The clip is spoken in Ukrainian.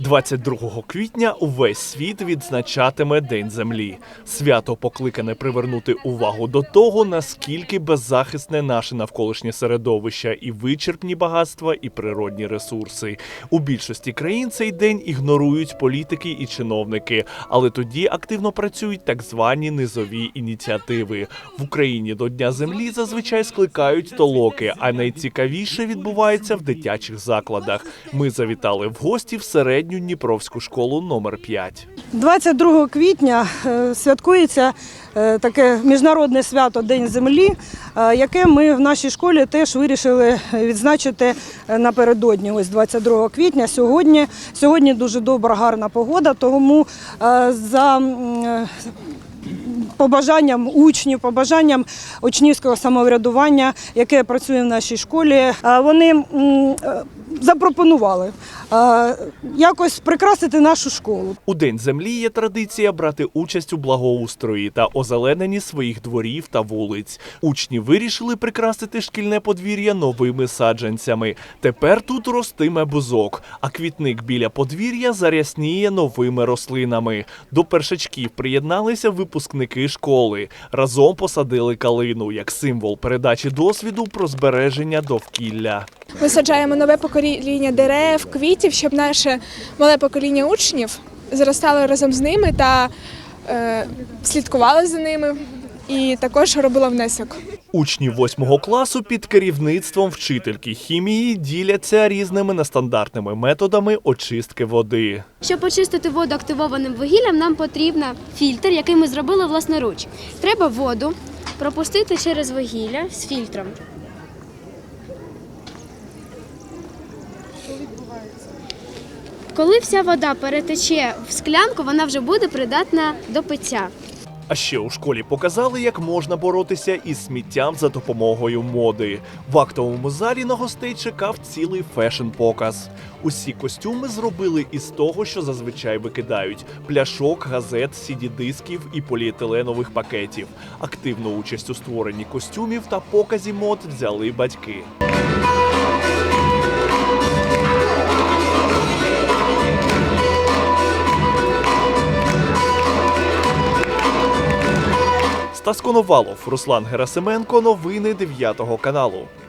22 квітня увесь світ відзначатиме День Землі. Свято покликане привернути увагу до того, наскільки беззахисне наше навколишнє середовище і вичерпні багатства, і природні ресурси. У більшості країн цей день ігнорують політики і чиновники, але тоді активно працюють так звані низові ініціативи. В Україні до Дня землі зазвичай скликають толоки, а найцікавіше відбувається в дитячих закладах. Ми завітали в гості в середню Дніпровську школу номер 5. 22 квітня е, святкується е, таке міжнародне свято День землі, е, яке ми в нашій школі теж вирішили відзначити напередодні. Ось 22 квітня. Сьогодні, сьогодні дуже добра, гарна погода, тому за побажанням учнів, побажанням учнівського самоврядування, яке працює в нашій школі, е, вони е, запропонували е, якось прикрасити нашу школу. У День землі є традиція брати участь у благоустрої та озелененні своїх дворів та вулиць. Учні вирішили прикрасити шкільне подвір'я новими саджанцями. Тепер тут ростиме бузок, а квітник біля подвір'я зарясніє новими рослинами. До першачків приєдналися випускники школи. Разом посадили калину як символ передачі досвіду про збереження довкілля. Ми саджаємо нове покоління дерев, квітів, щоб наше мале покоління учнів зростало разом з ними та е, слідкувало за ними і також робило внесок. Учні восьмого класу під керівництвом вчительки хімії діляться різними нестандартними методами очистки води. Щоб очистити воду активованим вугіллям, нам потрібен фільтр, який ми зробили власноруч. Треба воду пропустити через вугілля з фільтром. Коли вся вода перетече в склянку, вона вже буде придатна до пиття. А ще у школі показали, як можна боротися із сміттям за допомогою моди. В актовому залі на гостей чекав цілий фешн-показ. Усі костюми зробили із того, що зазвичай викидають: пляшок, газет, сіді-дисків і поліетиленових пакетів. Активну участь у створенні костюмів та показі мод взяли батьки. Стас Руслан Герасименко. Новини 9 каналу.